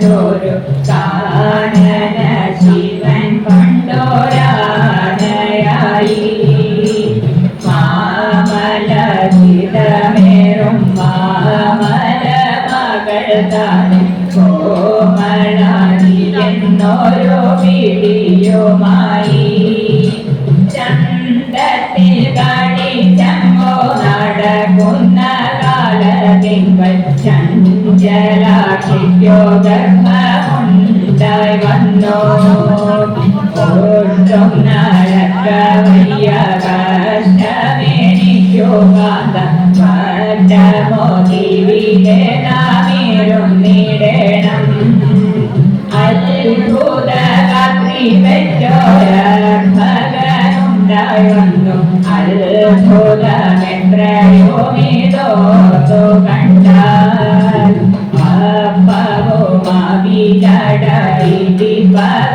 കണ്ടോരു കാനന ശിവൻ കണ്ടോരാനയായി. മാമല ചിതമേറും മാമല മകൾ താനും കോമളാനി എന്നോരോ പിടിയുമായി ചന്ദത്തിൽ കടി ചഞ്ചലാക്ഷിക്കോ ഗർഭമുണ്ടായി വന്നോ ഒട്ടും നടക്കവയ്യ കഷ്ടമേനിക്കോ കാന്ത മോദിവിലെ നാമേരും നേടണം അത്ഭുത രാത്രി പെറ്റോരുണ്ടായിരുന്നു അത്ഭുതമെത്രയോ മേതോർത്തു കണ്ടാൽ बिगड़ी बा